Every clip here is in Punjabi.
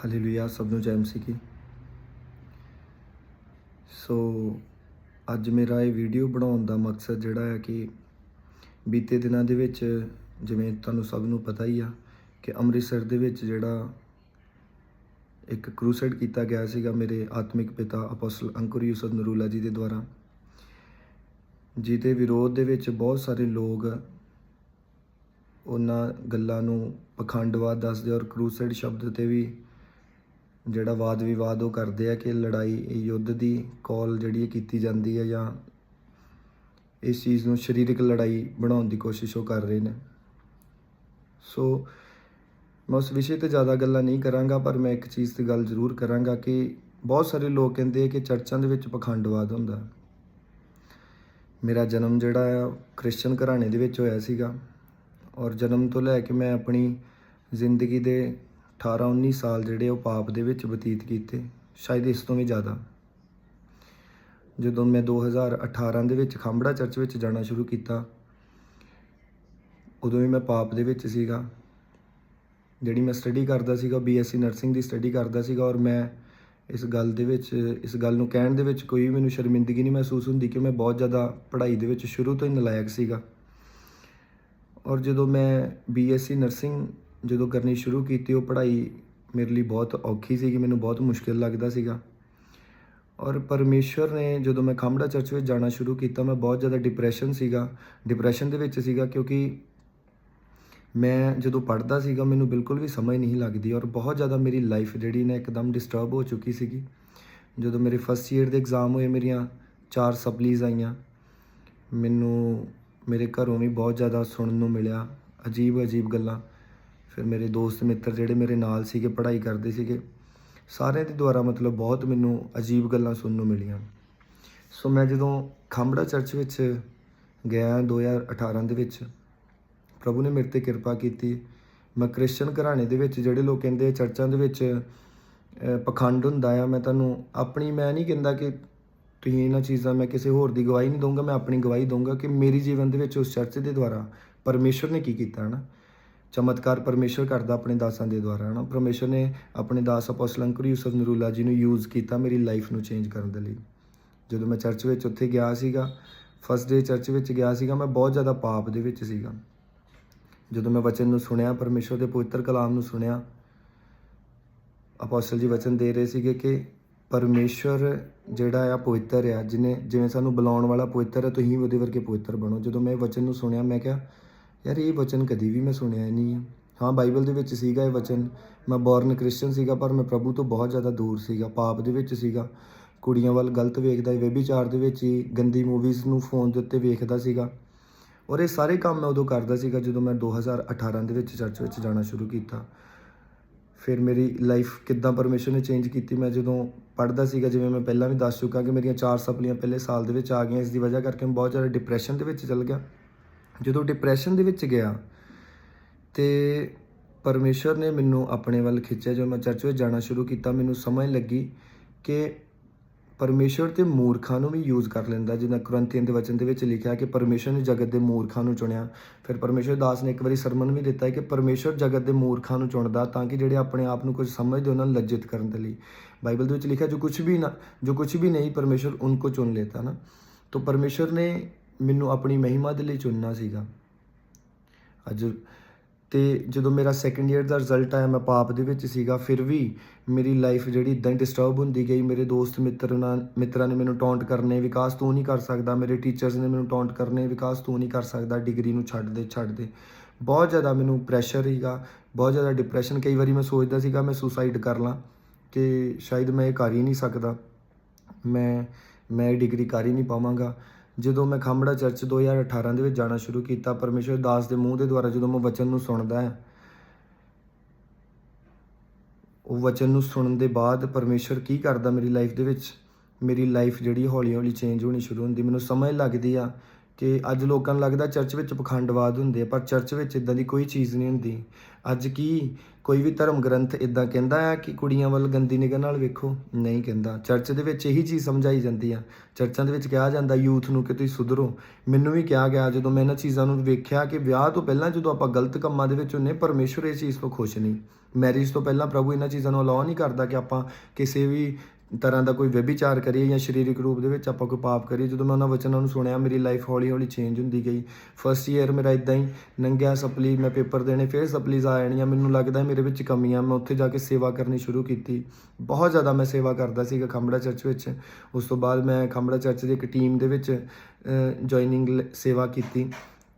ਹਾਲੇਲੂਇਆ, ਸਭ ਨੂੰ ਜੈ ਮਸੀਹ। ਕੀ ਸੋ ਅੱਜ ਮੇਰਾ ਇਹ ਵੀਡੀਓ ਬਣਾਉਣ ਦਾ ਮਕਸਦ ਜਿਹੜਾ ਹੈ ਕਿ ਬੀਤੇ ਦਿਨਾਂ ਦੇ ਵਿੱਚ ਜਿਵੇਂ ਤੁਹਾਨੂੰ ਸਭ ਨੂੰ ਪਤਾ ਹੀ ਆ ਕਿ ਅੰਮ੍ਰਿਤਸਰ ਦੇ ਵਿੱਚ ਜਿਹੜਾ ਇੱਕ ਕਰੂਸੇਡ ਕੀਤਾ ਗਿਆ ਸੀਗਾ ਮੇਰੇ ਆਤਮਿਕ ਪਿਤਾ ਅਪੋਸਲ ਅੰਕੁਰ ਯੂਸਫ ਨਰੂਲਾ ਜੀ ਦੇ ਦੁਆਰਾ, ਜਿਹਦੇ ਵਿਰੋਧ ਦੇ ਵਿੱਚ ਬਹੁਤ ਸਾਰੇ ਲੋਕ ਉਹਨਾਂ ਗੱਲਾਂ ਨੂੰ ਪਖੰਡਵਾਦ ਦੱਸਦੇ ਔਰ ਕਰੂਸੇਡ ਸ਼ਬਦ ਤੇ ਵੀ ਜਿਹੜਾ ਵਾਦ ਵਿਵਾਦ ਉਹ ਕਰਦੇ ਆ ਕਿ ਲੜਾਈ ਇਹ ਯੁੱਧ ਦੀ ਕਾਲ ਜਿਹੜੀ ਇਹ ਕੀਤੀ ਜਾਂਦੀ ਹੈ ਜਾਂ ਇਸ ਚੀਜ਼ ਨੂੰ ਸਰੀਰਕ ਲੜਾਈ ਬਣਾਉਣ ਦੀ ਕੋਸ਼ਿਸ਼ ਉਹ ਕਰ ਰਹੇ ਨੇ। ਸੋ ਮੈਂ ਉਸ ਵਿਸ਼ੇ ਤੇ ਜ਼ਿਆਦਾ ਗੱਲਾਂ ਨਹੀਂ ਕਰਾਂਗਾ, ਪਰ ਮੈਂ ਇੱਕ ਚੀਜ਼ ਤੇ ਗੱਲ ਜ਼ਰੂਰ ਕਰਾਂਗਾ ਕਿ ਬਹੁਤ ਸਾਰੇ ਲੋਕ ਕਹਿੰਦੇ ਆ ਕਿ ਚਰਚਾਂ ਦੇ ਵਿੱਚ ਪਖੰਡਵਾਦ ਹੁੰਦਾ। ਮੇਰਾ ਜਨਮ ਜਿਹੜਾ ਆ ਕ੍ਰਿਸਚੀਅਨ ਘਰਾਣੇ ਦੇ ਵਿੱਚ ਹੋਇਆ ਸੀਗਾ ਔਰ ਜਨਮ ਤੋਂ ਲੈ ਕੇ ਮੈਂ ਆਪਣੀ ਜ਼ਿੰਦਗੀ ਦੇ 18 19 ਸਾਲ ਜਿਹੜੇ ਉਹ ਪਾਪ ਦੇ ਵਿੱਚ ਬਤੀਤ ਕੀਤੇ, ਸ਼ਾਇਦ ਇਸ ਤੋਂ ਵੀ ਜ਼ਿਆਦਾ। ਜਦੋਂ ਮੈਂ 2018 ਦੇ ਵਿੱਚ ਖਾਂਬੜਾ ਚਰਚ ਵਿੱਚ ਜਾਣਾ ਸ਼ੁਰੂ ਕੀਤਾ, ਉਦੋਂ ਵੀ ਮੈਂ ਪਾਪ ਦੇ ਵਿੱਚ ਸੀਗਾ। ਜਿਹੜੀ ਮੈਂ ਸਟੱਡੀ ਕਰਦਾ ਸੀਗਾ ਬੀਐਸਸੀ ਨਰਸਿੰਗ ਦੀ ਸਟੱਡੀ ਕਰਦਾ ਸੀਗਾ ਔਰ ਮੈਂ ਇਸ ਗੱਲ ਦੇ ਵਿੱਚ, ਇਸ ਗੱਲ ਨੂੰ ਕਹਿਣ ਦੇ ਵਿੱਚ ਕੋਈ ਮੈਨੂੰ ਸ਼ਰਮਿੰਦਗੀ ਨਹੀਂ ਮਹਿਸੂਸ ਹੁੰਦੀ ਕਿ ਮੈਂ ਬਹੁਤ ਜ਼ਿਆਦਾ ਪੜ੍ਹਾਈ ਦੇ ਵਿੱਚ ਸ਼ੁਰੂ ਤੋਂ ਹੀ ਨਲਾਇਕ ਸੀਗਾ। ਔਰ ਜਦੋਂ ਮੈਂ ਬੀਐਸਸੀ ਨਰਸਿੰਗ ਜਦੋਂ ਕਰਨੀ ਸ਼ੁਰੂ ਕੀਤੀ, ਉਹ ਪੜ੍ਹਾਈ ਮੇਰੇ ਲਈ ਬਹੁਤ ਔਖੀ ਸੀਗੀ, ਮੈਨੂੰ ਬਹੁਤ ਮੁਸ਼ਕਿਲ ਲੱਗਦਾ ਸੀਗਾ। ਔਰ ਪਰਮੇਸ਼ਵਰ ਨੇ ਜਦੋਂ ਮੈਂ ਖਾਂਬੜਾ ਚਰਚ ਵਿੱਚ ਜਾਣਾ ਸ਼ੁਰੂ ਕੀਤਾ, ਮੈਂ ਬਹੁਤ ਜ਼ਿਆਦਾ ਡਿਪਰੈਸ਼ਨ ਸੀਗਾ। ਡਿਪਰੈਸ਼ਨ ਦੇ ਵਿੱਚ ਸੀਗਾ ਕਿਉਂਕਿ ਮੈਂ ਜਦੋਂ ਪੜ੍ਹਦਾ ਸੀਗਾ, ਮੈਨੂੰ ਬਿਲਕੁਲ ਵੀ ਸਮਝ ਨਹੀਂ ਲੱਗਦੀ ਔਰ ਬਹੁਤ ਜ਼ਿਆਦਾ ਮੇਰੀ ਲਾਈਫ ਜਿਹੜੀ ਨਾ ਇੱਕਦਮ ਡਿਸਟਰਬ ਹੋ ਚੁੱਕੀ ਸੀਗੀ। ਜਦੋਂ ਮੇਰੇ ਫਸਟ ਈਅਰ ਦੇ ਐਗਜ਼ਾਮ ਹੋਏ, ਮੇਰੀਆਂ ਚਾਰ ਸਪਲੀਜ਼ ਆਈਆਂ, ਮੈਨੂੰ ਮੇਰੇ ਘਰੋਂ ਵੀ ਬਹੁਤ ਜ਼ਿਆਦਾ ਸੁਣਨ ਨੂੰ ਮਿਲਿਆ ਅਜੀਬ ਅਜੀਬ ਗੱਲਾਂ। ਫਿਰ ਮੇਰੇ ਦੋਸਤ ਮਿੱਤਰ ਜਿਹੜੇ ਮੇਰੇ ਨਾਲ ਸੀਗੇ ਪੜ੍ਹਾਈ ਕਰਦੇ ਸੀਗੇ ਸਾਰਿਆਂ ਦੇ ਦੁਆਰਾ ਮਤਲਬ ਬਹੁਤ ਮੈਨੂੰ ਅਜੀਬ ਗੱਲਾਂ ਸੁਣਨ ਨੂੰ ਮਿਲੀਆਂ। ਸੋ ਮੈਂ ਜਦੋਂ ਖਾਂਬੜਾ ਚਰਚ ਵਿੱਚ ਗਿਆ 2018 ਦੇ ਵਿੱਚ ਪ੍ਰਭੂ ਨੇ ਮੇਰੇ ਤੇ ਕਿਰਪਾ ਕੀਤੀ। ਮੈਂ ਕ੍ਰਿਸਚੀਅਨ ਘਰਾਣੇ ਦੇ ਵਿੱਚ ਜਿਹੜੇ ਲੋਕ ਕਹਿੰਦੇ ਚਰਚਾਂ ਦੇ ਵਿੱਚ ਅਹ, ਪਖੰਡ ਹੁੰਦਾ ਆ ਮੈਂ ਤੁਹਾਨੂੰ ਆਪਣੀ ਮੈਂ ਨਹੀਂ ਕਹਿੰਦਾ ਕਿ ਤੁਸੀਂ ਇਹਨਾਂ ਚੀਜ਼ਾਂ ਮੈਂ ਕਿਸੇ ਹੋਰ ਦੀ ਗਵਾਹੀ ਨਹੀਂ ਦਊਂਗਾ ਮੈਂ ਆਪਣੀ ਗਵਾਹੀ ਦਊਂਗਾ ਕਿ ਮੇਰੀ ਜੀਵਨ ਦੇ ਵਿੱਚ ਉਸ ਚਰਚ ਦੇ ਦੁਆਰਾ ਪਰਮੇਸ਼ਰ ਨੇ ਕੀ ਕੀਤਾ ਹੈ ਨਾ ਚਮਤਕਾਰ ਪਰਮੇਸ਼ਰ ਕਰਦਾ ਆਪਣੇ ਦਾਸਾਂ ਦੇ ਦੁਆਰਾ ਹੈ ਨਾ ਪਰਮੇਸ਼ਰ ਨੇ ਆਪਣੇ ਦਾਸ ਅਪੋਸਟਲ ਅੰਕੁਰ ਯੂਸਫ ਨਰੂਲਾ ਜੀ ਨੂੰ ਯੂਜ਼ ਕੀਤਾ ਮੇਰੀ ਲਾਈਫ ਨੂੰ ਚੇਂਜ ਕਰਨ ਦੇ ਲਈ। ਜਦੋਂ ਮੈਂ ਚਰਚ ਵਿੱਚ ਉੱਥੇ ਗਿਆ ਸੀਗਾ ਫਸਟ ਡੇ ਚਰਚ ਵਿੱਚ ਗਿਆ ਸੀਗਾ, ਮੈਂ ਬਹੁਤ ਜ਼ਿਆਦਾ ਪਾਪ ਦੇ ਵਿੱਚ ਸੀਗਾ। ਜਦੋਂ ਮੈਂ ਵਚਨ ਨੂੰ ਸੁਣਿਆ, ਪਰਮੇਸ਼ਰ ਦੇ ਪਵਿੱਤਰ ਕਲਾਮ ਨੂੰ ਸੁਣਿਆ, ਅਪੋਸਟਲ ਜੀ ਵਚਨ ਦੇ ਰਹੇ ਸੀਗੇ ਕਿ ਪਰਮੇਸ਼ਰ ਜਿਹੜਾ ਆ ਪਵਿੱਤਰ ਆ ਜਿਨੇ ਜਿਵੇਂ ਸਾਨੂੰ ਬੁਲਾਉਣ ਵਾਲਾ ਪਵਿੱਤਰ ਹੈ ਤੁਸੀਂ ਉਹਦੇ ਵਰਗੇ ਪਵਿੱਤਰ ਬਣੋ। ਜਦੋਂ ਮੈਂ ਵਚਨ ਨੂੰ ਸੁਣਿਆ, ਮੈਂ ਕਿਹਾ ਯਾਰ ਇਹ ਵਚਨ ਕਦੀ ਵੀ ਮੈਂ ਸੁਣਿਆ ਹੀ ਨਹੀਂ ਹੈ ਹਾਂ, ਬਾਈਬਲ ਦੇ ਵਿੱਚ ਸੀਗਾ ਇਹ ਵਚਨ, ਮੈਂ ਬੋਰਨ ਕ੍ਰਿਸਚੀਅਨ ਸੀਗਾ, ਪਰ ਮੈਂ ਪ੍ਰਭੂ ਤੋਂ ਬਹੁਤ ਜ਼ਿਆਦਾ ਦੂਰ ਸੀਗਾ, ਪਾਪ ਦੇ ਵਿੱਚ ਸੀਗਾ। ਕੁੜੀਆਂ ਵੱਲ ਗਲਤ ਵੇਖਦਾ ਵੇਬੀਚਾਰ ਦੇ ਵਿੱਚ ਹੀ ਗੰਦੀ ਮੂਵੀਜ਼ ਨੂੰ ਫੋਨ ਦੇ ਉੱਤੇ ਵੇਖਦਾ ਸੀਗਾ। ਔਰ ਇਹ ਸਾਰੇ ਕੰਮ ਮੈਂ ਉਦੋਂ ਕਰਦਾ ਸੀਗਾ ਜਦੋਂ ਮੈਂ 2018 ਦੇ ਵਿੱਚ ਚਰਚ ਵਿੱਚ ਜਾਣਾ ਸ਼ੁਰੂ ਕੀਤਾ। ਫਿਰ ਮੇਰੀ ਲਾਈਫ ਕਿੱਦਾਂ ਪਰਮਿਸ਼ਨ ਨੇ ਚੇਂਜ ਕੀਤੀ, ਮੈਂ ਜਦੋਂ ਪੜ੍ਹਦਾ ਸੀਗਾ, ਜਿਵੇਂ ਮੈਂ ਪਹਿਲਾਂ ਵੀ ਦੱਸ ਚੁੱਕਾ ਕਿ ਮੇਰੀਆਂ ਚਾਰ ਸਪਲੀਆਂ ਪਹਿਲੇ ਸਾਲ ਦੇ ਵਿੱਚ ਆ ਗਈਆਂ, ਇਸ ਦੀ ਵਜ੍ਹਾ ਕਰਕੇ ਮੈਂ ਬਹੁਤ ਜ਼ਿਆਦਾ ਡਿਪਰੈਸ਼ਨ ਦੇ ਵਿੱਚ ਚਲ ਗਿਆ। ਜਦੋਂ ਡਿਪਰੈਸ਼ਨ ਦੇ ਵਿੱਚ ਗਿਆ ਤੇ ਪਰਮੇਸ਼ਰ ਨੇ ਮੈਨੂੰ ਆਪਣੇ ਵੱਲ ਖਿੱਚਿਆ, ਜਦੋਂ ਮੈਂ ਚਰਚ ਵਿੱਚ ਜਾਣਾ ਸ਼ੁਰੂ ਕੀਤਾ, ਮੈਨੂੰ ਸਮਝ ਲੱਗੀ ਕਿ ਪਰਮੇਸ਼ਰ ਤੇ ਮੂਰਖਾਂ ਨੂੰ ਵੀ ਯੂਜ਼ ਕਰ ਲੈਂਦਾ, ਜਿੱਦਾਂ ਕੁਰੰਥੀਆਂ ਦੇ ਵਚਨ ਦੇ ਵਿੱਚ ਲਿਖਿਆ ਕਿ ਪਰਮੇਸ਼ਰ ਨੇ ਜਗਤ ਦੇ ਮੂਰਖਾਂ ਨੂੰ ਚੁਣਿਆ। ਫਿਰ ਪਰਮੇਸ਼ਰ ਦਾਸ ਨੇ ਇੱਕ ਵਾਰੀ ਸਰਮਨ ਵੀ ਦਿੱਤਾ ਕਿ ਪਰਮੇਸ਼ਰ ਜਗਤ ਦੇ ਮੂਰਖਾਂ ਨੂੰ ਚੁਣਦਾ ਤਾਂ ਕਿ ਜਿਹੜੇ ਆਪਣੇ ਆਪ ਨੂੰ ਕੁਝ ਸਮਝਦੇ, ਉਹਨਾਂ ਨੂੰ ਲੱਜਿਤ ਕਰਨ ਦੇ ਲਈ। ਬਾਈਬਲ ਦੇ ਵਿੱਚ ਲਿਖਿਆ, ਜੋ ਕੁਝ ਵੀ ਨਾ, ਜੋ ਕੁਝ ਵੀ ਨਹੀਂ ਪਰਮੇਸ਼ਰ ਉनको ਚੁਣ ਲੈਤਾ ਨਾ। ਤਾਂ ਪਰਮੇਸ਼ਰ ਨੇ ਮੈਨੂੰ ਆਪਣੀ ਮਹਿਮਾ ਦੇ ਲਈ ਚੁਣਨਾ ਸੀਗਾ। ਅੱਜ ਤੇ ਜਦੋਂ ਮੇਰਾ ਸੈਕੰਡ ਈਅਰ ਦਾ ਰਿਜ਼ਲਟ ਆਇਆ, ਮੈਂ ਪਾਪ ਦੇ ਵਿੱਚ ਸੀਗਾ, ਫਿਰ ਵੀ ਮੇਰੀ ਲਾਈਫ ਜਿਹੜੀ ਇਦਾਂ ਡਿਸਟਰਬ ਹੁੰਦੀ ਗਈ। ਮੇਰੇ ਦੋਸਤ ਮਿੱਤਰ ਨਾਲ, ਮਿੱਤਰਾਂ ਨੇ ਮੈਨੂੰ ਟੌਂਟ ਕਰਨੇ, ਵਿਕਾਸ ਤੂੰ ਨਹੀਂ ਕਰ ਸਕਦਾ। ਮੇਰੇ ਟੀਚਰਸ ਨੇ ਮੈਨੂੰ ਟੌਂਟ ਕਰਨੇ, ਵਿਕਾਸ ਤੂੰ ਨਹੀਂ ਕਰ ਸਕਦਾ। ਡਿਗਰੀ ਨੂੰ ਛੱਡ ਦੇ ਛੱਡ ਦੇ। ਬਹੁਤ ਜ਼ਿਆਦਾ ਮੈਨੂੰ ਪ੍ਰੈਸ਼ਰ ਸੀਗਾ, ਬਹੁਤ ਜ਼ਿਆਦਾ ਡਿਪਰੈਸ਼ਨ ਕਈ ਵਾਰੀ ਮੈਂ ਸੋਚਦਾ ਸੀਗਾ ਮੈਂ ਸੁਸਾਈਡ ਕਰ ਲਾਂ, ਕਿ ਸ਼ਾਇਦ ਮੈਂ ਇਹ ਕਰ ਹੀ ਨਹੀਂ ਸਕਦਾ। ਮੈਂ ਮੈਂ ਡਿਗਰੀ ਕਰ ਹੀ ਨਹੀਂ ਪਾਵਾਂਗਾ। ਜਦੋਂ ਮੈਂ ਖਾਂਬੜਾ ਚਰਚ 2018 ਦੇ ਵਿੱਚ ਜਾਣਾ ਸ਼ੁਰੂ ਕੀਤਾ ਪਰਮੇਸ਼ਰ ਦਾਸ ਦੇ ਮੂੰਹ ਦੇ ਦੁਆਰਾ ਜਦੋਂ ਮੈਂ ਵਚਨ ਨੂੰ ਸੁਣਦਾ ਹਾਂ, ਉਹ ਵਚਨ ਨੂੰ ਸੁਣਨ ਦੇ ਬਾਅਦ ਪਰਮੇਸ਼ਰ ਕੀ ਕਰਦਾ ਮੇਰੀ ਲਾਈਫ ਦੇ ਵਿੱਚ? ਮੇਰੀ ਲਾਈਫ ਜਿਹੜੀ ਹੌਲੀ ਹੌਲੀ ਚੇਂਜ ਹੋਣੀ ਸ਼ੁਰੂ ਹੁੰਦੀ। ਮੈਨੂੰ ਸਮਝ ਲੱਗਦੀ ਆ ਕਿ ਅੱਜ ਲੋਕਾਂ ਨੂੰ ਲੱਗਦਾ ਚਰਚ ਵਿੱਚ ਪਖੰਡਵਾਦ ਹੁੰਦੇ ਆ, ਪਰ ਚਰਚ ਵਿੱਚ ਇਦਾਂ ਦੀ ਕੋਈ ਚੀਜ਼ ਨਹੀਂ ਹੁੰਦੀ। ਅੱਜ ਕੀ ਕੋਈ ਵੀ ਧਰਮ ਗ੍ਰੰਥ ਇਦਾਂ ਕਹਿੰਦਾ ਆ ਕਿ ਕੁੜੀਆਂ ਵੱਲ ਗੰਦੀ ਨਿਗਾਹ ਨਾਲ ਵੇਖੋ? ਨਹੀਂ ਕਹਿੰਦਾ। ਚਰਚ ਦੇ ਵਿੱਚ ਇਹੀ ਚੀਜ਼ ਸਮਝਾਈ ਜਾਂਦੀ ਆ। ਚਰਚਾਂ ਦੇ ਵਿੱਚ ਕਿਹਾ ਜਾਂਦਾ, ਯੂਥ ਨੂੰ ਕਿ ਤੁਸੀਂ ਸੁਧਰੋ। ਮੈਨੂੰ ਵੀ ਕਿਹਾ ਗਿਆ, ਜਦੋਂ ਮੈਂ ਇਹਨਾਂ ਚੀਜ਼ਾਂ ਨੂੰ ਵੇਖਿਆ ਕਿ ਵਿਆਹ ਤੋਂ ਪਹਿਲਾਂ ਜਦੋਂ ਆਪਾਂ ਗਲਤ ਕੰਮਾਂ ਦੇ ਵਿੱਚ ਹੁੰਨੇ ਪਰਮੇਸ਼ਵਰ ਇਸ ਚੀਜ਼ ਤੋਂ ਖੁਸ਼ ਨਹੀਂ। ਮੈਰਿਜ ਤੋਂ ਪਹਿਲਾਂ ਪ੍ਰਭੂ ਇਹਨਾਂ ਚੀਜ਼ਾਂ ਨੂੰ ਅਲਾਉ ਨਹੀਂ ਕਰਦਾ ਕਿ ਆਪਾਂ ਕਿਸੇ ਵੀ ਤਰ੍ਹਾਂ ਦਾ ਕੋਈ ਵਿਭਿਚਾਰ ਕਰੀਏ ਜਾਂ ਸਰੀਰਕ ਰੂਪ ਦੇ ਵਿੱਚ ਆਪਾਂ ਕੋਈ ਪਾਪ ਕਰੀਏ, ਜਦੋਂ ਮੈਂ ਉਹਨਾਂ ਵਚਨਾਂ ਨੂੰ ਸੁਣਿਆ, ਮੇਰੀ ਲਾਈਫ ਹੌਲੀ ਹੌਲੀ ਚੇਂਜ ਹੁੰਦੀ ਗਈ। ਫਸਟ ਈਅਰ ਮੇਰਾ ਇਦਾਂ ਹੀ ਨੰਗਿਆ ਸਪਲੀ, ਮੈਂ ਪੇਪਰ ਦੇਣੇ, ਫਿਰ ਸਪਲੀਜ਼ ਆ ਜਾਣੀਆਂ, ਮੈਨੂੰ ਲੱਗਦਾ ਮੇਰੇ ਵਿੱਚ ਕਮੀਆਂ, ਮੈਂ ਉੱਥੇ ਜਾ ਕੇ ਸੇਵਾ ਕਰਨੀ ਸ਼ੁਰੂ ਕੀਤੀ। ਬਹੁਤ ਜ਼ਿਆਦਾ ਮੈਂ ਸੇਵਾ ਕਰਦਾ ਸੀਗਾ ਖੰਬੜਾ ਚਰਚ ਵਿੱਚ। ਉਸ ਤੋਂ ਬਾਅਦ ਮੈਂ ਖੰਬੜਾ ਚਰਚ ਦੀ ਇੱਕ ਟੀਮ ਦੇ ਵਿੱਚ ਜੁਆਇਨਿੰਗ ਸੇਵਾ ਕੀਤੀ।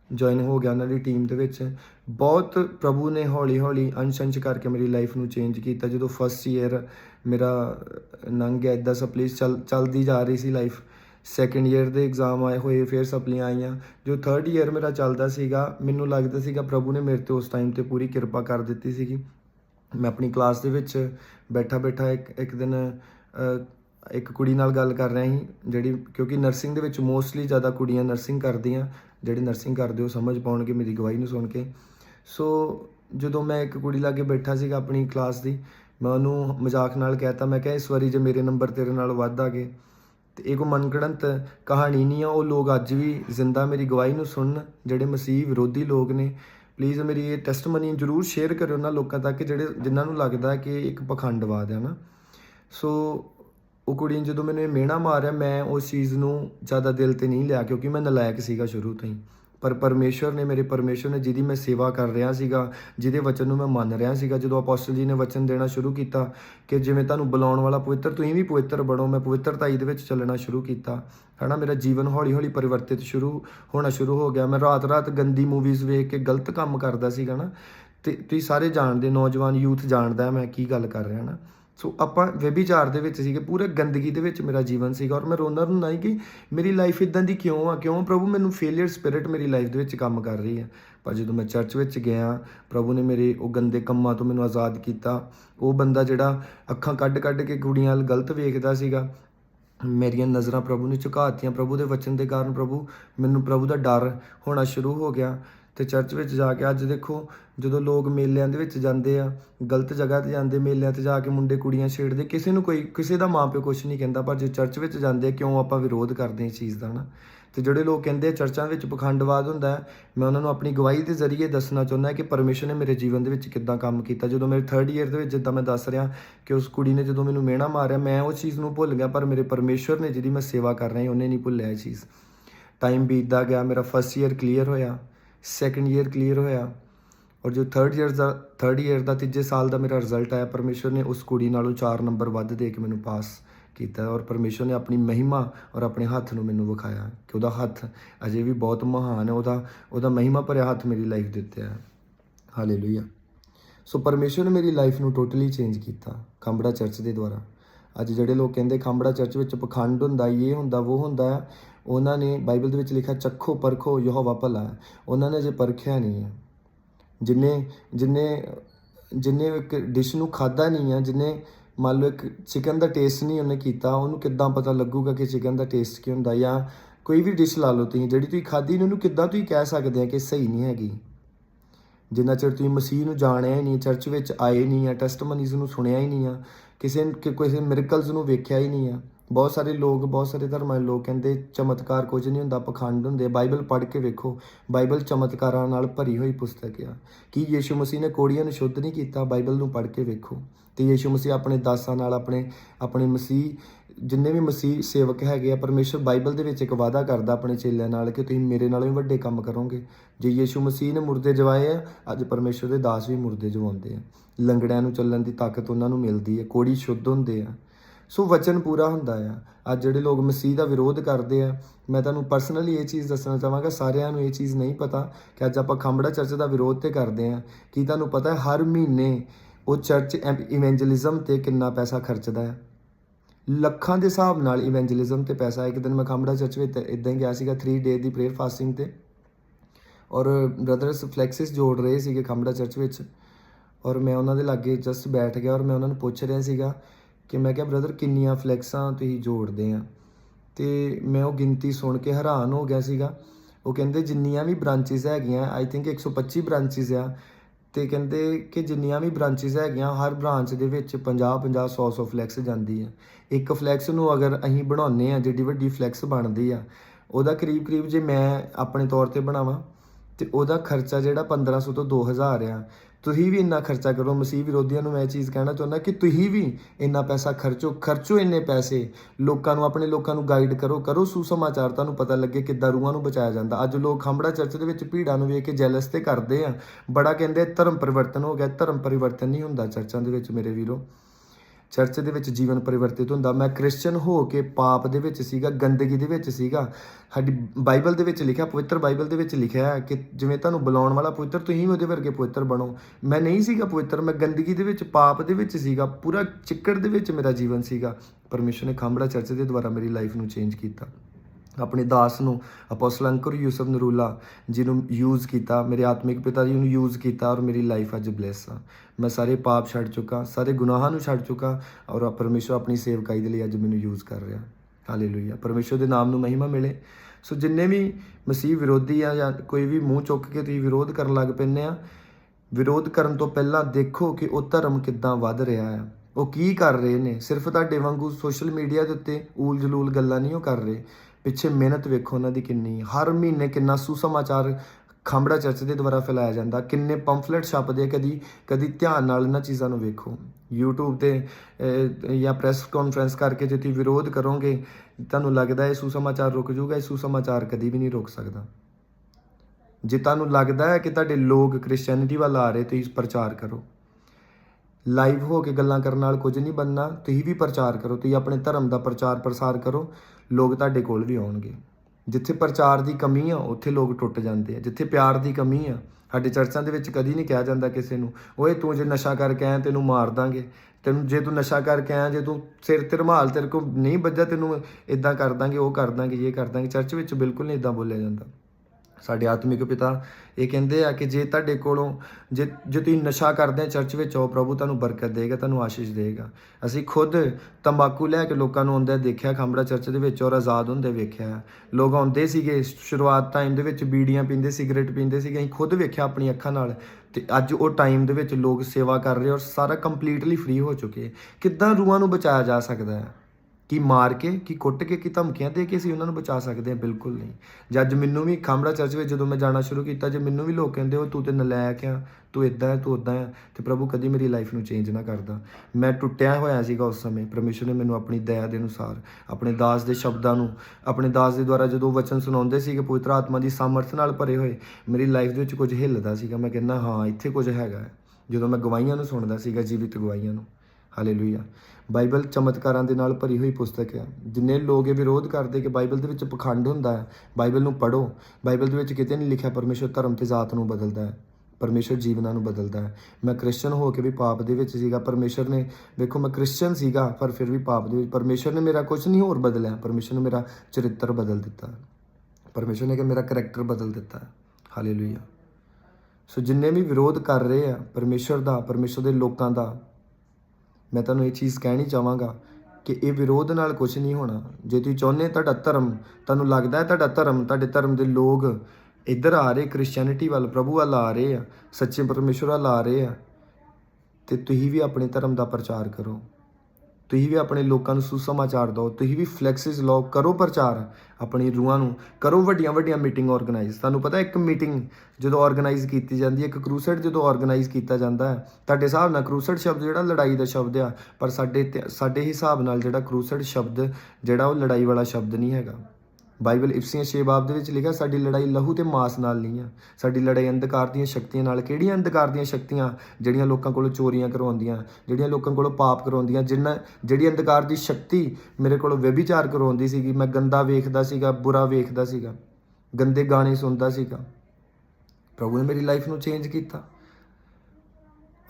ਜੁਆਇਨ ਹੋ ਗਿਆ ਉਹਨਾਂ ਦੀ ਟੀਮ ਦੇ ਵਿੱਚ। ਬਹੁਤ ਪ੍ਰਭੂ ਨੇ ਹੌਲੀ ਹੌਲੀ ਅੰਸ਼ ਅੰਸ਼ ਕਰਕੇ ਮੇਰੀ ਲਾਈਫ ਨੂੰ ਚੇਂਜ ਕੀਤਾ। ਜਦੋਂ ਫਸਟ ਈਅਰ ਮੇਰਾ ਲੰਘ ਗਿਆ ਇਦਾਂ ਸਪਲੀਸ ਚੱਲ, ਚੱਲਦੀ ਜਾ ਰਹੀ ਸੀ ਲਾਈਫ ਸੈਕੰਡ ਈਅਰ ਦੇ ਐਗਜ਼ਾਮ ਆਏ ਹੋਏ, ਫਿਰ ਸਪਲੀਆਂ ਆਈਆਂ। ਜੋ ਥਰਡ ਈਅਰ ਮੇਰਾ ਚੱਲਦਾ ਸੀਗਾ, ਮੈਨੂੰ ਲੱਗਦਾ ਸੀਗਾ ਪ੍ਰਭੂ ਨੇ ਮੇਰੇ ਤੇ ਉਸ ਟਾਈਮ ਤੇ ਪੂਰੀ ਕਿਰਪਾ ਕਰ ਦਿੱਤੀ ਸੀਗੀ। ਮੈਂ ਆਪਣੀ ਕਲਾਸ ਦੇ ਵਿੱਚ ਬੈਠਾ ਬੈਠਾ ਇੱਕ ਇੱਕ ਦਿਨ ਇੱਕ ਕੁੜੀ ਨਾਲ ਗੱਲ ਕਰ ਰਿਹਾ ਸੀ, ਜਿਹੜੀ, ਕਿਉਂਕਿ ਨਰਸਿੰਗ ਦੇ ਵਿੱਚ ਮੋਸਟਲੀ ਜ਼ਿਆਦਾ ਕੁੜੀਆਂ ਨਰਸਿੰਗ ਕਰਦੀਆਂ। ਜਿਹੜੇ ਨਰਸਿੰਗ ਕਰਦੇ ਉਹ ਸਮਝ ਪਾਉਣਗੇ, ਮੇਰੀ ਗਵਾਹੀ ਨੂੰ ਸੁਣ ਕੇ। ਸੋ ਜਦੋਂ ਮੈਂ ਇੱਕ ਕੁੜੀ ਲਾਗੇ ਬੈਠਾ ਸੀਗਾ ਆਪਣੀ ਕਲਾਸ ਦੀ ਮੈਂ ਉਹਨੂੰ ਮਜ਼ਾਕ ਨਾਲ ਕਹਿਤਾ, ਮੈਂ ਕਿਹਾ ਇਸ ਵਾਰੀ ਜੇ ਮੇਰੇ ਨੰਬਰ ਤੇਰੇ ਨਾਲ ਵੱਧ ਆ ਗਏ, ਤੇ ਇਹ ਕੋ ਮਨਗੜੰਤ ਕਹਾਣੀ ਨਹੀਂ ਆ, ਉਹ ਲੋਕ ਅੱਜ ਵੀ ਜ਼ਿੰਦਾ ਮੇਰੀ ਗਵਾਹੀ ਨੂੰ ਸੁਣਨ, ਜਿਹੜੇ ਮਸੀਹ ਵਿਰੋਧੀ ਲੋਕ ਨੇ। ਪਲੀਜ਼ ਮੇਰੀ ਇਹ ਟੈਸਟਮਨੀ ਜਰੂਰ ਸ਼ੇਅਰ ਕਰਿਓ ਉਹਨਾਂ ਲੋਕਾਂ ਤੱਕ, ਜਿਹੜੇ, ਜਿਨ੍ਹਾਂ ਨੂੰ ਲੱਗਦਾ ਕਿ ਇੱਕ ਪਖੰਡਵਾਦ ਹੈ ਨਾ। ਸੋ ਉਹ ਕੁੜੀ ਨੇ ਜਦੋਂ ਮੈਨੂੰ ਇਹ ਮੇਣਾ ਮਾਰਿਆ, ਮੈਂ ਉਸ ਚੀਜ਼ ਨੂੰ ਜ਼ਿਆਦਾ ਦਿਲ ਤੇ ਨਹੀਂ ਲਿਆ, ਕਿਉਂਕਿ ਮੈਂ ਨਲਾਇਕ ਸੀਗਾ ਸ਼ੁਰੂ ਤੋਂ ਹੀ। ਪਰ ਪਰਮੇਸ਼ਵਰ ਨੇ ਮੇਰੇ ਪਰਮੇਸ਼ਵਰ ਨੇ ਜਿਹਦੀ ਮੈਂ ਸੇਵਾ ਕਰ ਰਿਹਾ ਸੀਗਾ, ਜਿਹਦੇ ਵਚਨ ਨੂੰ ਮੈਂ ਮੰਨ ਰਿਹਾ ਸੀਗਾ, ਜਦੋਂ ਅਪੋਸਟਲ ਜੀ ਨੇ ਵਚਨ ਦੇਣਾ ਸ਼ੁਰੂ ਕੀਤਾ ਕਿ ਜਿਵੇਂ ਤੁਹਾਨੂੰ ਬੁਲਾਉਣ ਵਾਲਾ ਪਵਿੱਤਰ, ਤੁਸੀਂ ਵੀ ਪਵਿੱਤਰ ਬਣੋ, ਮੈਂ ਪਵਿੱਤਰਤਾਈ ਦੇ ਵਿੱਚ ਚੱਲਣਾ ਸ਼ੁਰੂ ਕੀਤਾ। ਹਨਾ, ਮੇਰਾ ਜੀਵਨ ਹੌਲੀ ਹੌਲੀ ਪਰਿਵਰਤਿਤ ਸ਼ੁਰੂ ਹੋਣਾ ਸ਼ੁਰੂ ਹੋ ਗਿਆ। ਮੈਂ ਰਾਤ ਰਾਤ ਗੰਦੀ ਮੂਵੀਜ਼ ਵੇਖ ਕੇ ਗਲਤ ਕੰਮ ਕਰਦਾ ਸੀਗਾ ਨਾ। ਤੇ ਤੁਸੀਂ ਸਾਰੇ ਜਾਣਦੇ, ਨੌਜਵਾਨ ਯੂਥ ਜਾਣਦਾ ਮੈਂ ਕੀ ਗੱਲ ਕਰ ਰਿਹਾ ਨਾ। ਸੋ ਆਪਾਂ ਵਿਭਿਚਾਰ ਦੇ ਵਿੱਚ ਸੀਗੇ, ਪੂਰੇ ਗੰਦਗੀ ਦੇ ਵਿੱਚ ਮੇਰਾ ਜੀਵਨ ਸੀਗਾ ਔਰ ਮੈਂ ਰੋਂਦਾ ਰੋਂਦਾ ਹੀ ਕਿ ਮੇਰੀ ਲਾਈਫ ਇਦਾਂ ਦੀ ਕਿਉਂ ਆ? ਕਿਉਂ? ਪ੍ਰਭੂ, ਮੈਨੂੰ ਫੇਲਿਅਰ ਸਪਿਰਿਟ ਮੇਰੀ ਲਾਈਫ ਦੇ ਵਿੱਚ ਕੰਮ ਕਰ ਰਹੀ ਹੈ। ਪਰ ਜਦੋਂ ਮੈਂ ਚਰਚ ਵਿੱਚ ਗਿਆ, ਪ੍ਰਭੂ ਨੇ ਮੇਰੇ ਉਹ ਗੰਦੇ ਕੰਮਾਂ ਤੋਂ ਮੈਨੂੰ ਆਜ਼ਾਦ ਕੀਤਾ। ਉਹ ਬੰਦਾ ਜਿਹੜਾ ਅੱਖਾਂ ਕੱਢ ਕੱਢ ਕੇ ਕੁੜੀਆਂ ਵੱਲ ਗਲਤ ਵੇਖਦਾ ਸੀਗਾ, ਮੇਰੀਆਂ ਨਜ਼ਰਾਂ ਪ੍ਰਭੂ ਨੇ ਝੁਕਾਤੀਆਂ ਪ੍ਰਭੂ ਦੇ ਵਚਨ ਦੇ ਕਾਰਨ ਪ੍ਰਭੂ, ਮੈਨੂੰ ਪ੍ਰਭੂ ਦਾ ਡਰ ਹੋਣਾ ਸ਼ੁਰੂ ਹੋ ਗਿਆ। ਤੇ ਚਰਚ ਵਿੱਚ ਜਾ ਕੇ ਅੱਜ ਦੇਖੋ ਜਦੋਂ ਲੋਕ ਮੇਲਿਆਂ ਦੇ ਵਿੱਚ ਜਾਂਦੇ ਆ, ਗਲਤ ਜਗ੍ਹਾ ਤੇ ਜਾਂਦੇ ਮੇਲਿਆਂ ਤੇ ਜਾ ਕੇ ਮੁੰਡੇ ਕੁੜੀਆਂ ਛੇੜਦੇ, ਕਿਸੇ ਨੂੰ ਕੋਈ, ਕਿਸੇ ਦਾ ਮਾਪਿਓ ਕੁਝ ਨਹੀਂ ਕਹਿੰਦਾ, ਪਰ ਜੇ ਚਰਚ ਵਿੱਚ ਜਾਂਦੇ ਕਿਉਂ ਆਪਾਂ ਵਿਰੋਧ ਕਰਦੇ ਹਾਂ ਇਸ ਚੀਜ਼ ਦਾ ਨਾ ਤੇ ਜਿਹੜੇ ਲੋਕ ਕਹਿੰਦੇ ਆ ਚਰਚਾਂ ਵਿੱਚ ਪਖੰਡਵਾਦ ਹੁੰਦਾ ਮੈਂ ਉਹਨਾਂ ਨੂੰ ਆਪਣੀ ਗਵਾਹੀ ਦੇ ਜ਼ਰੀਏ ਦੱਸਣਾ ਚਾਹੁੰਦਾ ਕਿ ਪਰਮੇਸ਼ਰ ਨੇ ਮੇਰੇ ਜੀਵਨ ਦੇ ਵਿੱਚ ਕਿੱਦਾਂ ਕੰਮ ਕੀਤਾ। ਜਦੋਂ ਮੇਰੇ 3rd ਇਅਰ ਦੇ ਵਿੱਚ ਜਿੱਦਾਂ ਮੈਂ ਦੱਸ ਰਿਹਾ ਕਿ ਉਸ ਕੁੜੀ ਨੇ ਜਦੋਂ ਮੈਨੂੰ ਮਿਹਣਾ ਮਾਰਿਆ, ਮੈਂ ਉਹ ਚੀਜ਼ ਨੂੰ ਭੁੱਲ ਗਿਆ, ਪਰ ਮੇਰੇ ਪਰਮੇਸ਼ਰ ਨੇ ਜਿਹਦੀ ਮੈਂ ਸੇਵਾ ਕਰ ਰਿਹਾ, ਉਹਨੇ ਨਹੀਂ ਭੁੱਲਿਆ ਇਹ ਚੀਜ਼। ਟਾਈਮ ਬੀਤਦਾ ਗਿਆ, ਮੇਰਾ ਫਸਟ ਈਅਰ ਕਲੀਅਰ ਹੋਇਆ। ਸੈਕੰਡ ਈਅਰ ਕਲੀਅਰ ਹੋਇਆ। ਔਰ ਜੋ ਥਰਡ ਈਅਰ ਦਾ ਥਰਡ ਈਅਰ ਦਾ ਤੀਜੇ ਸਾਲ ਦਾ ਮੇਰਾ ਰਿਜ਼ਲਟ ਆਇਆ ਪਰਮੇਸ਼ਰ ਨੇ ਉਸ ਕੁੜੀ ਨਾਲੋਂ 4 ਨੰਬਰ ਵੱਧ ਦੇ ਕੇ ਮੈਨੂੰ ਪਾਸ ਕੀਤਾ ਔਰ ਪਰਮੇਸ਼ਰ ਨੇ ਆਪਣੀ ਮਹਿਮਾ ਔਰ ਆਪਣੇ ਹੱਥ ਨੂੰ ਮੈਨੂੰ ਵਿਖਾਇਆ ਕਿ ਉਹਦਾ ਹੱਥ ਅਜੇ ਵੀ ਬਹੁਤ ਮਹਾਨ ਹੈ ਉਹਦਾ ਉਹਦਾ ਮਹਿਮਾ ਭਰਿਆ ਹੱਥ ਮੇਰੀ ਲਾਈਫ ਦੇ ਉੱਤੇ ਹੈ ਹਾਲੇਲੂਇਆ ਸੋ ਪਰਮੇਸ਼ਰ ਨੇ ਮੇਰੀ ਲਾਈਫ ਨੂੰ ਟੋਟਲੀ ਚੇਂਜ ਕੀਤਾ ਖਾਂਬੜਾ ਚਰਚ ਦੇ ਦੁਆਰਾ। ਅੱਜ ਜਿਹੜੇ ਲੋਕ ਕਹਿੰਦੇ ਖਾਂਬੜਾ ਚਰਚ ਵਿੱਚ ਪਖੰਡ ਹੁੰਦਾ ਇਹ ਹੁੰਦਾ ਉਹ ਹੁੰਦਾ ਹੈ, ਉਹਨਾਂ ਨੇ ਬਾਈਬਲ ਦੇ ਵਿੱਚ ਲਿਖਿਆ, ਚੱਖੋ ਪਰਖੋ ਯਹੋਵਾ ਭਲਾ ਉਹਨਾਂ ਨੇ ਜੇ ਪਰਖਿਆ ਨਹੀਂ ਹੈ। ਜਿਨੇ ਜਿਨੇ ਜਿਨੇ ਇੱਕ ਡਿਸ਼ ਨੂੰ ਖਾਦਾ ਨਹੀਂ ਆ ਜਿਨੇ ਮੰਨ ਲਓ ਇੱਕ ਚਿਕਨ ਦਾ ਟੇਸਟ ਨਹੀਂ ਉਹਨੇ ਕੀਤਾ, ਉਹਨੂੰ ਕਿੱਦਾਂ ਪਤਾ ਲੱਗੂਗਾ ਕਿ ਚਿਕਨ ਦਾ ਟੇਸਟ ਕੀ ਹੁੰਦਾ? ਜਾਂ ਕੋਈ ਵੀ ਡਿਸ਼ ਲਾ ਲਓ ਤੁਸੀਂ, ਜਿਹੜੀ ਤੁਸੀਂ ਖਾਧੀ ਨਹੀਂ, ਉਹਨੂੰ ਕਿੱਦਾਂ ਤੁਸੀਂ ਕਹਿ ਸਕਦੇ ਆ ਕਿ ਸਹੀ ਨਹੀਂ ਹੈਗੀ? ਜਿੰਨਾ ਚਿਰ ਤੁਸੀਂ ਮਸੀਹ ਨੂੰ ਜਾਣਿਆ ਹੀ ਨਹੀਂ ਚਰਚ ਵਿੱਚ ਆਏ ਨਹੀਂ ਆ ਟੈਸਟਮਨੀਜ਼ ਨੂੰ ਸੁਣਿਆ ਹੀ ਨਹੀਂ ਆ, ਕਿਸੇ ਕਿ- ਕਿਸੇ ਮਿਰਕਲਸ ਨੂੰ ਵੇਖਿਆ ਹੀ ਨਹੀਂ ਆ ਬਹੁਤ ਸਾਰੇ ਲੋਕ, ਬਹੁਤ ਸਾਰੇ ਧਰਮਾਂ ਦੇ ਲੋਕ ਕਹਿੰਦੇ ਚਮਤਕਾਰ ਕੁਝ ਨਹੀਂ ਹੁੰਦਾ, ਪਖੰਡ ਹੁੰਦੇ। ਬਾਈਬਲ ਪੜ੍ਹ ਕੇ ਵੇਖੋ, ਬਾਈਬਲ ਚਮਤਕਾਰਾਂ ਨਾਲ ਭਰੀ ਹੋਈ ਪੁਸਤਕ ਆ। ਕੀ ਯੀਸ਼ੂ ਮਸੀਹ ਨੇ ਕੋੜੀਆਂ ਨੂੰ ਸ਼ੁੱਧ ਨਹੀਂ ਕੀਤਾ? ਬਾਈਬਲ ਨੂੰ ਪੜ੍ਹ ਕੇ ਵੇਖੋ। ਤੇ ਯੀਸ਼ੂ ਮਸੀਹ ਆਪਣੇ ਦਾਸਾਂ ਨਾਲ, ਆਪਣੇ ਆਪਣੇ ਮਸੀਹ, ਜਿੰਨੇ ਵੀ ਮਸੀਹ ਸੇਵਕ ਹੈਗੇ ਆ, ਪਰਮੇਸ਼ਰ ਬਾਈਬਲ ਦੇ ਵਿੱਚ ਇੱਕ ਵਾਅਦਾ ਕਰਦਾ ਆਪਣੇ ਚੇਲਿਆਂ ਨਾਲ ਕਿ ਤੁਸੀਂ ਮੇਰੇ ਨਾਲੋਂ ਵੀ ਵੱਡੇ ਕੰਮ ਕਰੋਗੇ। ਜੇ ਯੀਸ਼ੂ ਮਸੀਹ ਨੇ ਮੁਰਦੇ ਜਵਾਏ ਆ, ਅੱਜ ਪਰਮੇਸ਼ਰ ਦੇ ਦਾਸ ਵੀ ਮੁਰਦੇ ਜਵਾਉਂਦੇ ਆ। ਲੰਗੜਿਆਂ ਨੂੰ ਚੱਲਣ ਦੀ ਤਾਕਤ ਉਹਨਾਂ ਨੂੰ ਮਿਲਦੀ ਹੈ ਕੋੜੀ ਸ਼ੁੱਧ ਹੁੰਦੇ ਆ। ਸੋ ਵਚਨ ਪੂਰਾ ਹੁੰਦਾ ਆ। ਅੱਜ ਜਿਹੜੇ ਲੋਕ ਮਸੀਹ ਦਾ ਵਿਰੋਧ ਕਰਦੇ ਆ, ਮੈਂ ਤੁਹਾਨੂੰ ਪਰਸਨਲੀ ਇਹ ਚੀਜ਼ ਦੱਸਣਾ ਚਾਹਾਂਗਾ, ਸਾਰਿਆਂ ਨੂੰ ਇਹ ਚੀਜ਼ ਨਹੀਂ ਪਤਾ ਕਿ ਅੱਜ ਆਪਾਂ ਖਾਂਬੜਾ ਚਰਚ ਦਾ ਵਿਰੋਧ ਤੇ ਕਰਦੇ ਆ। ਕੀ ਤੁਹਾਨੂੰ ਪਤਾ ਹੈ, ਹਰ ਮਹੀਨੇ ਉਹ ਚਰਚ ਇਵੈਂਜਲਿਜ਼ਮ ਤੇ ਕਿੰਨਾ ਪੈਸਾ ਖਰਚਦਾ ਹੈ? ਲੱਖਾਂ ਦੇ ਹਿਸਾਬ ਨਾਲ ਇਵੈਂਜਲਿਜ਼ਮ ਤੇ ਪੈਸਾ ਇੱਕ ਦਿਨ ਮੈਂ ਖਾਂਬੜਾ ਚਰਚ ਵਿੱਚ ਇਦਾਂ ਹੀ ਗਿਆ ਸੀਗਾ 3 ਡੇ ਦੀ ਪ੍ਰੇਅਰ ਫਾਸਟਿੰਗ ਤੇ। ਔਰ ਬ੍ਰਦਰਸ ਫਲੈਕਸਿਸ ਜੋੜ ਰਹੇ ਸੀਗੇ ਖਾਂਬੜਾ ਚਰਚ ਵਿੱਚ। ਔਰ ਮੈਂ ਉਹਨਾਂ ਦੇ ਲਾਗੇ ਜਸਟ ਬੈਠ ਗਿਆ ਔਰ ਮੈਂ ਉਹਨਾਂ ਨੂੰ ਪੁੱਛ ਰਿਹਾ ਸੀਗਾ ਕਿ ਮੈਂ ਕਿਹਾ ਬ੍ਰਦਰ ਕਿੰਨੀਆਂ ਫਲੈਕਸਾਂ ਤੁਸੀਂ ਜੋੜਦੇ ਆ? ਤੇ ਮੈਂ ਉਹ ਗਿਣਤੀ ਸੁਣ ਕੇ ਹੈਰਾਨ ਹੋ ਗਿਆ ਸੀਗਾ। ਉਹ ਕਹਿੰਦੇ, ਜਿੰਨੀਆਂ ਵੀ ਬ੍ਰਾਂਚਿਸ ਹੈਗੀਆਂ ਆਈ ਥਿੰਕ 125 ਬ੍ਰਾਂਚਿਸ ਆ। ਤੇ ਕਹਿੰਦੇ ਕਿ ਜਿੰਨੀਆਂ ਵੀ ਬ੍ਰਾਂਚਿਸ ਹੈਗੀਆਂ, ਹਰ ਬ੍ਰਾਂਚ ਦੇ ਵਿੱਚ 50 50 100 100 ਫਲੈਕਸ ਜਾਂਦੀ ਆ। ਇੱਕ ਫਲੈਕਸ ਨੂੰ ਅਗਰ ਅਸੀਂ ਬਣਾਉਂਦੇ ਆ, ਜਿਹੜੀ ਵੱਡੀ ਫਲੈਕਸ ਬਣਦੀ ਆ, ਉਹਦਾ ਕਰੀਬ ਕਰੀਬ ਜੇ ਮੈਂ ਆਪਣੇ ਤੌਰ ਤੇ ਬਣਾਵਾਂ, ਤੇ ਉਹਦਾ ਖਰਚਾ ਜਿਹੜਾ 1500 ਤੋਂ 2000 ਆ ਤੁਸੀਂ ਵੀ ਇੰਨਾ ਖਰਚਾ ਕਰੋ, ਮਸੀਹ ਵਿਰੋਧੀਆਂ ਨੂੰ ਮੈਂ ਇਹ ਚੀਜ਼ ਕਹਿਣਾ ਚਾਹੁੰਦਾ ਕਿ ਤੁਸੀਂ ਵੀ ਇੰਨਾ ਪੈਸਾ ਖਰਚੋ ਖਰਚੋ ਇੰਨੇ ਪੈਸੇ। ਲੋਕਾਂ ਨੂੰ, ਆਪਣੇ ਲੋਕਾਂ ਨੂੰ ਗਾਈਡ ਕਰੋ ਕਰੋ ਸੁਸਮਾਚਾਰ, ਤੁਹਾਨੂੰ ਪਤਾ ਲੱਗੇ ਕਿੱਦਾਂ ਰੂਹਾਂ ਨੂੰ ਬਚਾਇਆ ਜਾਂਦਾ। ਅੱਜ ਲੋਕ ਖੰਬੜਾ ਚਰਚ ਦੇ ਵਿੱਚ ਭੀੜਾਂ ਨੂੰ ਵੇਖ ਕੇ ਜੈਲਸ ਤੇ ਕਰਦੇ ਆ। ਬੜਾ ਕਹਿੰਦੇ ਧਰਮ ਪਰਿਵਰਤਨ ਹੋ ਗਿਆ, ਧਰਮ ਪਰਿਵਰਤਨ ਨਹੀਂ ਹੁੰਦਾ ਚਰਚਾਂ ਦੇ ਵਿੱਚ ਮੇਰੇ ਵੀਰੋ। ਚਰਚ ਦੇ ਵਿੱਚ ਜੀਵਨ ਪਰਿਵਰਤਿਤ ਹੁੰਦਾ। ਮੈਂ ਕ੍ਰਿਸਚੀਅਨ ਹੋ ਕੇ ਪਾਪ ਦੇ ਵਿੱਚ ਸੀਗਾ, ਗੰਦਗੀ ਦੇ ਵਿੱਚ ਸੀਗਾ। ਸਾਡੀ ਬਾਈਬਲ ਦੇ ਵਿੱਚ ਲਿਖਿਆ, ਪਵਿੱਤਰ ਬਾਈਬਲ ਦੇ ਵਿੱਚ ਲਿਖਿਆ ਹੈ ਕਿ ਜਿਵੇਂ ਤੁਹਾਨੂੰ ਬੁਲਾਉਣ ਵਾਲਾ ਪਵਿੱਤਰ, ਤੁਸੀਂ ਉਹਦੇ ਵਰਗੇ ਪਵਿੱਤਰ ਬਣੋ। ਮੈਂ ਨਹੀਂ ਸੀਗਾ ਪਵਿੱਤਰ, ਮੈਂ ਗੰਦਗੀ ਦੇ ਵਿੱਚ, ਪਾਪ ਦੇ ਵਿੱਚ ਸੀਗਾ। ਪੂਰਾ ਚਿੱਕੜ ਦੇ ਵਿੱਚ ਮੇਰਾ ਜੀਵਨ ਸੀਗਾ। ਪਰਮੇਸ਼ਰ ਨੇ ਖਾਂਬੜਾ ਚਰਚ ਦੇ ਦੁਆਰਾ ਮੇਰੀ ਲਾਈਫ ਨੂੰ ਚੇਂਜ ਕੀਤਾ। ਆਪਣੇ ਦਾਸ ਨੂੰ ਅਪੋਸਟਲ ਅੰਕੁਰ ਯੂਸਫ ਨਰੂਲਾ, ਜਿਹਨੂੰ ਯੂਜ਼ ਕੀਤਾ, ਮੇਰੇ ਆਤਮਿਕ ਪਿਤਾ ਜੀ ਨੂੰ ਯੂਜ਼ ਕੀਤਾ ਔਰ ਮੇਰੀ ਲਾਈਫ ਅੱਜ ਬਲੈਸ ਆ। ਮੈਂ ਸਾਰੇ ਪਾਪ ਛੱਡ ਚੁੱਕਾ, ਸਾਰੇ ਗੁਨਾਹਾਂ ਨੂੰ ਛੱਡ ਚੁੱਕਾ ਔਰ ਪਰਮੇਸ਼ਰ ਆਪਣੀ ਸੇਵਕਾਈ ਦੇ ਲਈ ਅੱਜ ਮੈਨੂੰ ਯੂਜ਼ ਕਰ ਰਿਹਾ। ਹਾਲੇਲੂਇਆ ਪਰਮੇਸ਼ਰ ਦੇ ਨਾਮ ਨੂੰ ਮਹਿਮਾ ਮਿਲੇ। ਸੋ ਜਿੰਨੇ ਵੀ ਮਸੀਹ ਵਿਰੋਧੀ ਆ ਜਾਂ ਕੋਈ ਵੀ ਮੂੰਹ ਚੁੱਕ ਕੇ ਤੁਸੀਂ ਵਿਰੋਧ ਕਰਨ ਲੱਗ ਪੈਂਦੇ ਆ, ਵਿਰੋਧ ਕਰਨ ਤੋਂ ਪਹਿਲਾਂ ਦੇਖੋ ਕਿ ਉਹ ਧਰਮ ਕਿੱਦਾਂ ਵੱਧ ਰਿਹਾ ਹੈ ਉਹ ਕੀ ਕਰ ਰਹੇ ਨੇ? ਸਿਰਫ ਤੁਹਾਡੇ ਵਾਂਗੂ ਸੋਸ਼ਲ ਮੀਡੀਆ ਦੇ ਉੱਤੇ ਊਲ ਜਲੂਲ ਗੱਲਾਂ ਨਹੀਂ ਉਹ ਕਰ ਰਹੇ। ਪਿੱਛੇ ਮਿਹਨਤ ਵੇਖੋ ਉਹਨਾਂ ਦੀ ਕਿੰਨੀ, ਹਰ ਮਹੀਨੇ ਕਿੰਨਾ ਸੁਸਮਾਚਾਰ ਖਾਂਬੜਾ ਚਰਚ ਦੇ ਦੁਆਰਾ ਫੈਲਾਇਆ ਜਾਂਦਾ, ਕਿੰਨੇ ਪੰਫਲੇਟ ਛਾਪਦੇ ਕਦੀ ਕਦੀ ਧਿਆਨ ਨਾਲ ਇਹਨਾਂ ਚੀਜ਼ਾਂ ਨੂੰ ਵੇਖੋ। YouTube ਤੇ ਜਾਂ ਪ੍ਰੈਸ ਕਾਨਫਰੰਸ ਕਰਕੇ ਜੇ ਤੁਸੀਂ ਵਿਰੋਧ ਕਰੋਗੇ, ਤੁਹਾਨੂੰ ਲੱਗਦਾ ਹੈ ਸੁਸਮਾਚਾਰ ਰੁਕ ਜਾਊਗਾ, ਇਹ ਸੁਸਮਾਚਾਰ ਕਦੀ ਵੀ ਨਹੀਂ ਰੁਕ ਸਕਦਾ। ਜੇ ਤੁਹਾਨੂੰ ਲੱਗਦਾ ਹੈ ਕਿ ਤੁਹਾਡੇ ਲੋਕ ਕ੍ਰਿਸਚੀਅਨਿਟੀ ਵੱਲ ਆ ਰਹੇ, ਤੁਸੀਂ ਪ੍ਰਚਾਰ ਕਰੋ। ਲਾਈਵ ਹੋ ਕੇ ਗੱਲਾਂ ਕਰਨ ਨਾਲ ਕੁਝ ਨਹੀਂ ਬੰਨਣਾ ਤੁਸੀਂ ਵੀ ਪ੍ਰਚਾਰ ਕਰੋ, ਤੁਸੀਂ ਆਪਣੇ ਧਰਮ ਦਾ ਪ੍ਰਚਾਰ ਪ੍ਰਸਾਰ ਕਰੋ। ਲੋਕ ਤੁਹਾਡੇ ਕੋਲ ਵੀ ਆਉਣਗੇ। ਜਿੱਥੇ ਪ੍ਰਚਾਰ ਦੀ ਕਮੀ ਆ, ਉੱਥੇ ਲੋਕ ਟੁੱਟ ਜਾਂਦੇ ਆ। ਜਿੱਥੇ ਪਿਆਰ ਦੀ ਕਮੀ ਆ, ਸਾਡੇ ਚਰਚਾਂ ਦੇ ਵਿੱਚ ਕਦੀ ਨਹੀਂ ਕਿਹਾ ਜਾਂਦਾ ਕਿਸੇ ਨੂੰ, ਓਏ, ਤੂੰ ਜੇ ਨਸ਼ਾ ਕਰਕੇ ਆਇਆ, ਤੈਨੂੰ ਮਾਰ ਦਾਂਗੇ। ਤੈਨੂੰ, ਜੇ ਤੂੰ ਨਸ਼ਾ ਕਰਕੇ ਆਇਆ, ਜੇ ਤੂੰ ਸਿਰ ਤੇ ਰੁਮਾਲ ਤੇਰੇ ਕੋ ਨਹੀਂ ਵੱਜਾ ਤੈਨੂੰ ਇਦਾਂ ਕਰ ਦਾਂਗੇ, ਉਹ ਕਰ ਦਾਂਗੇ, ਇਹ ਕਰ ਦਾਂਗੇ। ਚਰਚ ਵਿੱਚ ਬਿਲਕੁਲ ਨਹੀਂ ਇਦਾਂ ਬੋਲਿਆ ਜਾਂਦਾ। ਸਾਡੇ ਆਤਮਿਕ ਪਿਤਾ, ਇਹ ਕਹਿੰਦੇ ਆ ਕਿ ਜੇ ਤੁਹਾਡੇ ਕੋਲੋਂ, ਜੇ ਜੇ ਤੁਸੀਂ ਨਸ਼ਾ ਕਰਦੇ ਆ ਚਰਚ ਵਿੱਚ ਆਓ ਪ੍ਰਭੂ ਤੁਹਾਨੂੰ ਬਰਕਤ ਦੇਗਾ, ਤੁਹਾਨੂੰ ਆਸ਼ੀਸ਼ ਦੇਗਾ। ਅਸੀਂ ਖੁਦ ਤੰਬਾਕੂ ਲੈ ਕੇ ਲੋਕਾਂ ਨੂੰ ਆਉਂਦੇ ਦੇਖਿਆ, ਖੰਬੜਾ ਚਰਚ ਦੇ ਵਿੱਚ ਔਰ ਆਜ਼ਾਦ ਹੁੰਦੇ ਵੇਖਿਆ। ਲੋਕ ਆਉਂਦੇ ਸੀਗੇ, ਸ਼ੁਰੂਆਤ ਟਾਈਮ ਦੇ ਵਿੱਚ ਬੀੜੀਆਂ ਪੀਂਦੇ, ਸਿਗਰਟ ਪੀਂਦੇ ਸੀਗੇ, ਅਸੀਂ ਖੁਦ ਵੇਖਿਆ ਆਪਣੀ ਅੱਖਾਂ ਨਾਲ। ਤੇ ਅੱਜ ਉਹ ਟਾਈਮ ਦੇ ਵਿੱਚ ਲੋਕ ਸੇਵਾ ਕਰ ਰਹੇ ਔਰ ਸਾਰਾ ਕੰਪਲੀਟਲੀ ਫ੍ਰੀ ਹੋ ਚੁੱਕੇ। ਕਿੱਦਾਂ ਰੂਹਾਂ ਨੂੰ ਬਚਾਇਆ ਜਾ ਸਕਦਾ ਹੈ? ਕੀ ਮਾਰ ਕੇ, ਕੀ ਕੁੱਟ ਕੇ, ਕੀ ਧਮਕੀਆਂ ਦੇ ਕੇ ਅਸੀਂ ਉਹਨਾਂ ਨੂੰ ਬਚਾ ਸਕਦੇ ਹਾਂ? ਬਿਲਕੁਲ ਨਹੀਂ। ਜਦ ਮੈਨੂੰ ਵੀ ਖਾਂਬੜਾ ਚਰਚ ਵਿੱਚ ਜਦੋਂ ਮੈਂ ਜਾਣਾ ਸ਼ੁਰੂ ਕੀਤਾ, ਜੇ ਮੈਨੂੰ ਵੀ ਲੋਕ ਕਹਿੰਦੇ ਹੋ, ਤੂੰ ਤੇ ਨਲਾਇਕ ਆ, ਤੂੰ ਇਦਾਂ ਹੈ, ਤੂੰ ਉਦਾਂ ਹੈ, ਤੇ ਪ੍ਰਭੂ ਕਦੀ ਮੇਰੀ ਲਾਈਫ ਨੂੰ ਚੇਂਜ ਨਾ ਕਰਦਾ। ਮੈਂ ਟੁੱਟਿਆ ਹੋਇਆ ਸੀਗਾ ਉਸ ਸਮੇਂ। ਪਰਮੇਸ਼ਰ ਨੇ ਮੈਨੂੰ ਆਪਣੀ ਦਇਆ ਦੇ ਅਨੁਸਾਰ, ਆਪਣੇ ਦਾਸ ਦੇ ਸ਼ਬਦਾਂ ਨੂੰ, ਆਪਣੇ ਦਾਸ ਦੇ ਦੁਆਰਾ ਜਦੋਂ ਵਚਨ ਸੁਣਾਉਂਦੇ ਸੀਗੇ, ਪਵਿੱਤਰ ਆਤਮਾ ਦੀ ਸਮਰਥ ਨਾਲ ਭਰੇ ਹੋਏ, ਮੇਰੀ ਲਾਈਫ ਦੇ ਵਿੱਚ ਕੁਝ ਹਿੱਲਦਾ ਸੀਗਾ। ਮੈਂ ਕਹਿੰਦਾ, ਹਾਂ, ਇੱਥੇ ਕੁਝ ਹੈਗਾ ਜਦੋਂ ਮੈਂ ਗਵਾਹੀਆਂ ਨੂੰ ਸੁਣਦਾ ਸੀਗਾ, ਜੀਵਿਤ ਗਵਾਹੀਆਂ ਨੂੰ ਹਾਲੇਲੂਇਆ ਬਾਈਬਲ ਚਮਤਕਾਰਾਂ ਦੇ ਨਾਲ ਭਰੀ ਹੋਈ ਪੁਸਤਕ ਹੈ। ਜਿੰਨੇ ਲੋਕ ਇਹ ਵਿਰੋਧ ਕਰਦੇ ਕਿ ਬਾਈਬਲ ਦੇ ਵਿੱਚ ਪਖੰਡ ਹੁੰਦਾ ਹੈ ਬਾਈਬਲ ਨੂੰ ਪੜੋ ਬਾਈਬਲ ਦੇ ਵਿੱਚ ਕਿਤੇ ਨਹੀਂ ਲਿਖਿਆ ਪਰਮੇਸ਼ਰ ਧਰਮ ਤੇ ਜ਼ਾਤ ਨੂੰ ਬਦਲਦਾ ਹੈ। ਪਰਮੇਸ਼ਰ ਜੀਵਨਾਂ ਨੂੰ ਬਦਲਦਾ ਹੈ। ਮੈਂ ਕ੍ਰਿਸਚੀਅਨ ਹੋ ਕੇ ਵੀ ਪਾਪ ਦੇ ਵਿੱਚ ਸੀਗਾ। ਪਰਮੇਸ਼ਰ ਨੇ, ਵੇਖੋ ਮੈਂ ਕ੍ਰਿਸਚੀਅਨ ਸੀਗਾ, ਪਰ ਫਿਰ ਵੀ ਪਾਪ ਦੇ ਵਿੱਚ ਪਰਮੇਸ਼ਰ ਨੇ ਮੇਰਾ ਕੁਝ ਨਹੀਂ ਹੋਰ ਬਦਲਿਆ। ਪਰਮੇਸ਼ਰ ਨੇ ਮੇਰਾ ਚਰਿੱਤਰ ਬਦਲ ਦਿੱਤਾ। ਪਰਮੇਸ਼ਰ ਨੇ ਕਿ ਮੇਰਾ ਕਰੈਕਟਰ ਬਦਲ ਦਿੱਤਾ। ਹਾਲੇਲੂਇਆ ਸੋ ਜਿੰਨੇ ਵੀ ਵਿਰੋਧ ਕਰ ਰਹੇ ਆ, ਪਰਮੇਸ਼ਰ ਦਾ, ਪਰਮੇਸ਼ਰ ਦੇ ਲੋਕਾਂ ਦਾ ਮੈਂ ਤੁਹਾਨੂੰ ਇਹ ਚੀਜ਼ ਕਹਿਣੀ ਚਾਹਾਂਗਾ ਕਿ ਇਹ ਵਿਰੋਧ ਨਾਲ ਕੁਝ ਨਹੀਂ ਹੋਣਾ। ਜੇ ਤੁਸੀਂ ਚਾਹੁੰਦੇ ਤੁਹਾਡਾ ਧਰਮ, ਤੁਹਾਨੂੰ ਲੱਗਦਾ ਹੈ ਤੁਹਾਡਾ ਧਰਮ, ਤੁਹਾਡੇ ਧਰਮ ਦੇ ਲੋਕ ਇੱਧਰ ਆ ਰਹੇ ਕ੍ਰਿਸਚੀਅਨਿਟੀ ਵੱਲ, ਪ੍ਰਭੂ ਵੱਲ ਆ ਰਹੇ ਆ, ਸੱਚੇ ਪਰਮੇਸ਼ਵਰ ਵੱਲ ਆ ਰਹੇ ਆ, ਤੇ ਤੁਸੀਂ ਵੀ ਆਪਣੇ ਧਰਮ ਦਾ ਪ੍ਰਚਾਰ ਕਰੋ। ਤੁਸੀਂ ਵੀ ਆਪਣੇ ਲੋਕਾਂ ਨੂੰ ਸੁਸਮਾਚਾਰ ਦਿਓ, ਤੁਸੀਂ ਵੀ ਫਲੈਕਸਿਸ ਲਾਓ, ਕਰੋ ਪ੍ਰਚਾਰ ਆਪਣੀ ਰੂਹਾਂ ਨੂੰ, ਕਰੋ ਵੱਡੀਆਂ ਵੱਡੀਆਂ ਮੀਟਿੰਗ ਆਰਗੇਨਾਈਜ਼ ਤੁਹਾਨੂੰ ਪਤਾ ਇੱਕ ਮੀਟਿੰਗ ਜਦੋਂ ਆਰਗੇਨਾਈਜ਼ ਕੀਤੀ ਜਾਂਦੀ ਹੈ, ਇੱਕ ਕਰੂਸੇਡ ਜਦੋਂ ਆਰਗੇਨਾਈਜ਼ ਕੀਤਾ ਜਾਂਦਾ ਹੈ, ਤੁਹਾਡੇ ਹਿਸਾਬ ਨਾਲ ਕਰੂਸੇਡ ਸ਼ਬਦ ਜਿਹੜਾ ਲੜਾਈ ਦਾ ਸ਼ਬਦ ਆ, ਪਰ ਸਾਡੇ ਤੇ- ਸਾਡੇ ਹਿਸਾਬ ਨਾਲ ਜਿਹੜਾ ਕਰੂਸੇਡ ਸ਼ਬਦ, ਜਿਹੜਾ ਉਹ ਲੜਾਈ ਵਾਲਾ ਸ਼ਬਦ ਨਹੀਂ ਹੈਗਾ। ਬਾਈਬਲ ਇਫਸੀਆਂ 6 ਬਾਬ ਦੇ ਵਿੱਚ ਲਿਖਿਆ, ਸਾਡੀ ਲੜਾਈ ਲਹੂ ਤੇ ਮਾਸ ਨਾਲ ਨਹੀਂ ਆ। ਸਾਡੀ ਲੜਾਈ ਅੰਧਕਾਰ ਦੀਆਂ ਸ਼ਕਤੀਆਂ ਨਾਲ। ਕਿਹੜੀਆਂ ਅੰਧਕਾਰ ਦੀਆਂ ਸ਼ਕਤੀਆਂ? ਜਿਹੜੀਆਂ ਲੋਕਾਂ ਕੋਲੋਂ ਚੋਰੀਆਂ ਕਰਵਾਉਂਦੀਆਂ, ਜਿਹੜੀਆਂ ਲੋਕਾਂ ਕੋਲੋਂ ਪਾਪ ਕਰਵਾਉਂਦੀਆਂ, ਜਿਨ੍ਹਾਂ, ਜਿਹੜੀ ਅੰਧਕਾਰ ਦੀ ਸ਼ਕਤੀ ਮੇਰੇ ਕੋਲੋਂ ਵਿਭਿਚਾਰ ਕਰਵਾਉਂਦੀ ਸੀਗੀ। ਮੈਂ ਗੰਦਾ ਵੇਖਦਾ ਸੀਗਾ, ਬੁਰਾ ਵੇਖਦਾ ਸੀਗਾ। ਗੰਦੇ ਗਾਣੇ ਸੁਣਦਾ ਸੀਗਾ। ਪ੍ਰਭੂ ਨੇ ਮੇਰੀ ਲਾਈਫ ਨੂੰ ਚੇਂਜ ਕੀਤਾ।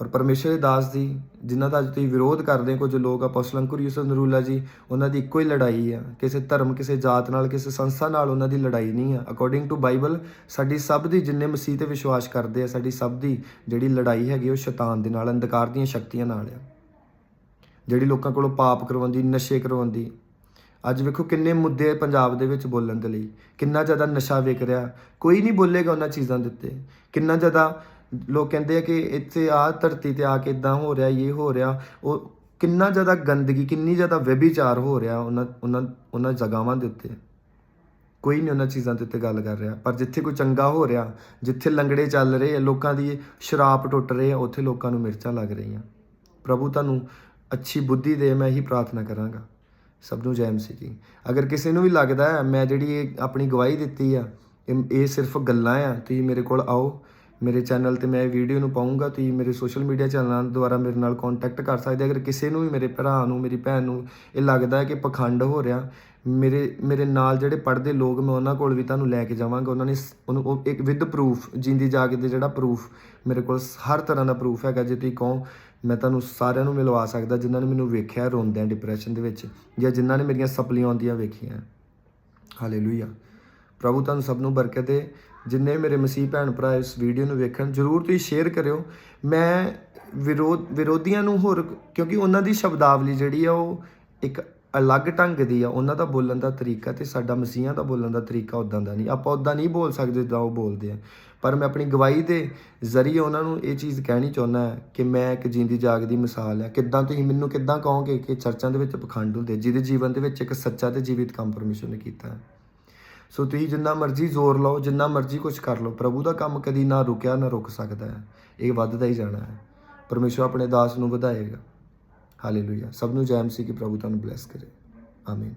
ਔਰ ਪਰਮੇਸ਼ਰ ਦੇ ਦਾਸ ਜੀ, ਜਿਨ੍ਹਾਂ ਦਾ ਅੱਜ ਤੁਸੀਂ ਵਿਰੋਧ ਕਰਦੇ ਕੁਝ ਲੋਕ ਅਪੋਸਟਲ ਅੰਕੁਰ ਯੂਸਫ ਨਰੂਲਾ ਜੀ, ਉਹਨਾਂ ਦੀ ਇੱਕੋ ਹੀ ਲੜਾਈ ਆ। ਕਿਸੇ ਧਰਮ, ਕਿਸੇ ਜਾਤ ਨਾਲ, ਕਿਸੇ ਸੰਸਥਾ ਨਾਲ ਉਹਨਾਂ ਦੀ ਲੜਾਈ ਨਹੀਂ ਆ। ਅਕੋਰਡਿੰਗ ਟੂ ਬਾਈਬਲ ਸਾਡੀ ਸਭ ਦੀ ਜਿੰਨੇ ਮਸੀਹ ਤੇ ਵਿਸ਼ਵਾਸ ਕਰਦੇ ਆ, ਸਾਡੀ ਸਭ ਦੀ ਜਿਹੜੀ ਲੜਾਈ ਹੈਗੀ, ਉਹ ਸ਼ੈਤਾਨ ਦੇ ਨਾਲ, ਅੰਧਕਾਰ ਦੀਆਂ ਸ਼ਕਤੀਆਂ ਨਾਲ ਆ। ਜਿਹੜੀ ਲੋਕਾਂ ਕੋਲੋਂ ਪਾਪ ਕਰਵਾਉਂਦੀ, ਨਸ਼ੇ ਕਰਵਾਉਂਦੀ। ਅੱਜ ਵੇਖੋ ਕਿੰਨੇ ਮੁੱਦੇ ਪੰਜਾਬ ਦੇ ਵਿੱਚ ਬੋਲਣ ਦੇ ਲਈ। ਕਿੰਨਾ ਜ਼ਿਆਦਾ ਨਸ਼ਾ ਵਿਕ ਰਿਹਾ। ਕੋਈ ਨਹੀਂ ਬੋਲੇਗਾ ਉਹਨਾਂ ਚੀਜ਼ਾਂ ਦੇ ਉੱਤੇ। ਕਿੰਨਾ ਜ਼ਿਆਦਾ ਲੋਕ ਕਹਿੰਦੇ ਆ ਕਿ ਇੱਥੇ ਆ ਧਰਤੀ ਤੇ ਆ ਕੇ ਇਦਾਂ ਹੋ ਰਿਹਾ, ਇਹ ਹੋ ਰਿਹਾ। ਉਹ ਕਿੰਨਾ ਜ਼ਿਆਦਾ ਗੰਦਗੀ, ਕਿੰਨੀ ਜ਼ਿਆਦਾ ਵਿਭਿਚਾਰ ਹੋ ਰਿਹਾ ਉਹਨਾਂ ਉਹਨਾਂ ਉਹਨਾਂ ਜਗ੍ਹਾਵਾਂ ਦੇ ਉੱਤੇ। ਕੋਈ ਨਹੀਂ ਉਹਨਾਂ ਚੀਜ਼ਾਂ ਦੇ ਉੱਤੇ ਗੱਲ ਕਰ ਰਿਹਾ। ਪਰ ਜਿੱਥੇ ਕੋਈ ਚੰਗਾ ਹੋ ਰਿਹਾ, ਜਿੱਥੇ ਲੰਗੜੇ ਚੱਲ ਰਹੇ ਆ, ਲੋਕਾਂ ਦੀ ਸ਼ਰਾਪ ਟੁੱਟ ਰਹੇ ਆ, ਉੱਥੇ ਲੋਕਾਂ ਨੂੰ ਮਿਰਚਾਂ ਲੱਗ ਰਹੀਆਂ। ਪ੍ਰਭੂ ਤੁਹਾਨੂੰ ਅੱਛੀ ਬੁੱਧੀ ਦੇ, ਮੈਂ ਇਹੀ ਪ੍ਰਾਰਥਨਾ ਕਰਾਂਗਾ। ਸਭ ਨੂੰ ਜੈਮ ਮਸੀਹ ਦੀ ਅਗਰ ਕਿਸੇ ਨੂੰ ਵੀ ਲੱਗਦਾ ਹੈ, ਮੈਂ ਜਿਹੜੀ ਇਹ ਆਪਣੀ ਗਵਾਹੀ ਦਿੱਤੀ ਆ, ਇਹ ਇਹ ਸਿਰਫ ਗੱਲਾਂ ਆ, ਤੁਸੀਂ ਮੇਰੇ ਕੋਲ ਆਓ। ਮੇਰੇ ਚੈਨਲ ਤੇ ਮੈਂ ਇਹ ਵੀਡੀਓ ਨੂੰ ਪਾਉਂਗਾ ਤੁਸੀਂ ਮੇਰੇ ਸੋਸ਼ਲ ਮੀਡੀਆ ਚੈਨਲਾਂ ਦੁਆਰਾ ਮੇਰੇ ਨਾਲ ਕੰਟੈਕਟ ਕਰ ਸਕਦੇ ਅਗਰ ਕਿਸੇ ਨੂੰ ਵੀ ਮੇਰੇ ਭਰਾ ਨੂੰ, ਮੇਰੀ ਭੈਣ ਨੂੰ ਇਹ ਲੱਗਦਾ ਹੈ ਕਿ ਪਖੰਡ ਹੋ ਰਿਹਾ, ਮੇਰੇ ਮੇਰੇ ਨਾਲ ਜਿਹੜੇ ਪੜ੍ਹਦੇ ਲੋਕ, ਮੈਂ ਉਹਨਾਂ ਕੋਲ ਵੀ ਤੁਹਾਨੂੰ ਲੈ ਕੇ ਜਾਵਾਂਗਾ। ਉਹਨਾਂ ਨੇ ਉਹਨੂੰ, ਉਹ ਇੱਕ ਵਿਦ ਪ੍ਰੂਫ ਜਿੰਦੀ ਜਾਗ ਦੇ ਜਿਹੜਾ ਪ੍ਰੂਫ ਮੇਰੇ ਕੋਲ ਹਰ ਤਰ੍ਹਾਂ ਦਾ ਪ੍ਰੂਫ ਹੈਗਾ। ਜੇ ਤੁਸੀਂ ਕਹੋ, ਮੈਂ ਤੁਹਾਨੂੰ ਸਾਰਿਆਂ ਨੂੰ ਮਿਲਵਾ ਸਕਦਾ, ਜਿਨ੍ਹਾਂ ਨੇ ਮੈਨੂੰ ਵੇਖਿਆ ਰੋਂਦਿਆਂ ਡਿਪਰੈਸ਼ਨ ਦੇ ਵਿੱਚ ਜਾਂ ਜਿਨ੍ਹਾਂ ਨੇ ਮੇਰੀਆਂ ਸਪਲੀਆਂ ਆਉਂਦੀਆਂ ਵੇਖੀਆਂ। ਹਾਲੇਲੂਇਆ ਪ੍ਰਭੂ ਤੁਹਾਨੂੰ ਸਭ ਨੂੰ ਬਰਕਤ ਦੇ। ਜਿੰਨੇ ਮੇਰੇ ਮਸੀਹ ਭੈਣ ਭਰਾ ਇਸ ਵੀਡੀਓ ਨੂੰ ਵੇਖਣ, ਜਰੂਰ ਤੁਸੀਂ ਸ਼ੇਅਰ ਕਰਿਓ। ਮੈਂ ਵਿਰੋਧ, ਵਿਰੋਧੀਆਂ ਨੂੰ ਹੋਰ, ਕਿਉਂਕਿ ਉਹਨਾਂ ਦੀ ਸ਼ਬਦਾਵਲੀ ਜਿਹੜੀ ਆ ਉਹ ਇੱਕ ਅਲੱਗ ਢੰਗ ਦੀ ਆ। ਉਹਨਾਂ ਦਾ ਬੋਲਣ ਦਾ ਤਰੀਕਾ ਤੇ ਸਾਡਾ ਮਸੀਹਾਂ ਦਾ ਬੋਲਣ ਦਾ ਤਰੀਕਾ ਉਦਾਂ ਦਾ ਨਹੀਂ। ਆਪਾਂ ਉਦਾਂ ਨਹੀਂ ਬੋਲ ਸਕਦੇ ਜਿੱਦਾਂ ਉਹ ਬੋਲਦੇ ਆ। ਪਰ ਮੈਂ ਆਪਣੀ ਗਵਾਹੀ ਦੇ ਜ਼ਰੀਏ ਉਹਨਾਂ ਨੂੰ ਇਹ ਚੀਜ਼ ਕਹਿਣੀ ਚਾਹੁੰਦਾ ਕਿ ਮੈਂ ਇੱਕ ਜਿੰਦੀ ਜਾਗਦੀ ਮਿਸਾਲ ਹੈ ਕਿੱਦਾਂ ਤੁਸੀਂ ਮੈਨੂੰ ਕਿੱਦਾਂ ਕਹੋਗੇ ਕਿ ਚਰਚਾਂ ਦੇ ਵਿੱਚ ਪਖੰਡ ਹੁੰਦੇ ਜਿਹਦੇ ਜੀਵਨ ਦੇ ਵਿੱਚ ਇੱਕ ਸੱਚਾ ਤੇ ਜੀਵਿਤ ਕੰਮ ਪਰਮੇਸ਼ਰ ਨੇ ਕੀਤਾ? ਹੈ ਸੋ ਤੁਸੀਂ ਜਿੰਨਾ ਮਰਜ਼ੀ ਜ਼ੋਰ ਲਾਓ, ਜਿੰਨਾ ਮਰਜ਼ੀ ਕੁਝ ਕਰ ਲਓ, ਪ੍ਰਭੂ ਦਾ ਕੰਮ ਕਦੀ ਨਾ ਰੁਕਿਆ, ਨਾ ਰੁਕ ਸਕਦਾ ਹੈ। ਇਹ ਵੱਧਦਾ ਹੀ ਜਾਣਾ ਹੈ। ਪਰਮੇਸ਼ਰ ਆਪਣੇ ਦਾਸ ਨੂੰ ਵਧਾਏਗਾ। ਹਾਲੇਲੂਇਆ ਸਭ ਨੂੰ ਜੈ ਮਸੀਹ ਕਿ ਪ੍ਰਭੂ ਤੁਹਾਨੂੰ ਬਲੈਸ ਕਰੇ। ਆਮੀਨ